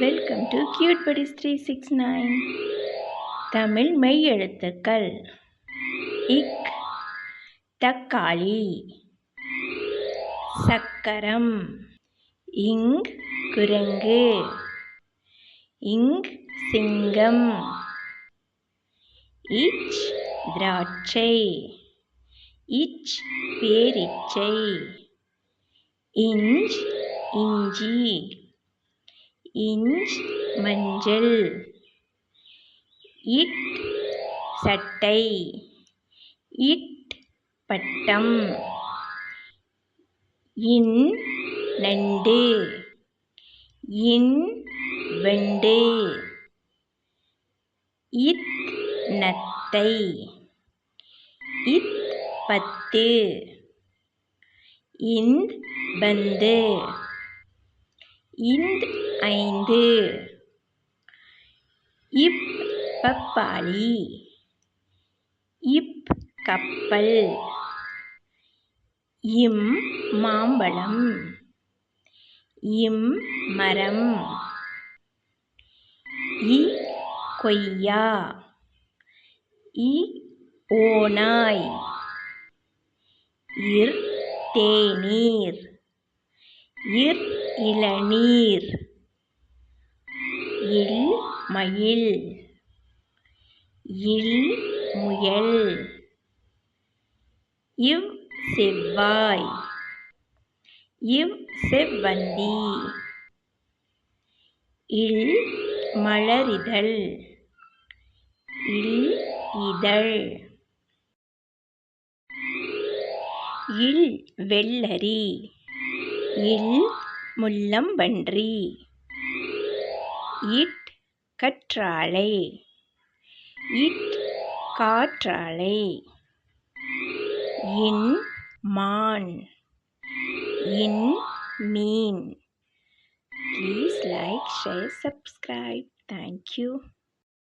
Welcome to cute buddies three six nine Tamil மெய் எழுத்துக்கள் இக் தக்காளி சக்கரம் இங் குரங்கு இங் சிங்கம் இச் திராட்சை இச் பேரிச்சை இஞ்ச் இஞ்சி. இஞ்ச் மஞ்சள். இட் சட்டை. இட் பட்டம். இன் நண்டு. இன் வெண்டு. இத் நத்தை. இத் பத்து. இந்த் பந்து. இந்த் ஐந்து. இப் பப்பாளி இப் கப்பல் இம் மாம்பழம். இம் மரம். இ கொய்யா. இ ஓனாய் இர் தேநீர். இர் இளநீர். இல் மயில். இல் முயல். இவ் செவ்வாய். இவ் செவ்வந்தி. இல் மலரிதழ். இல் இதழ். இல் வெள்ளரி. இல் முள்ளம்பன்றி. இட் கற்றாழை. இட் காற்றாழை. இன் மான். இன் மீன். Please like share subscribe thank you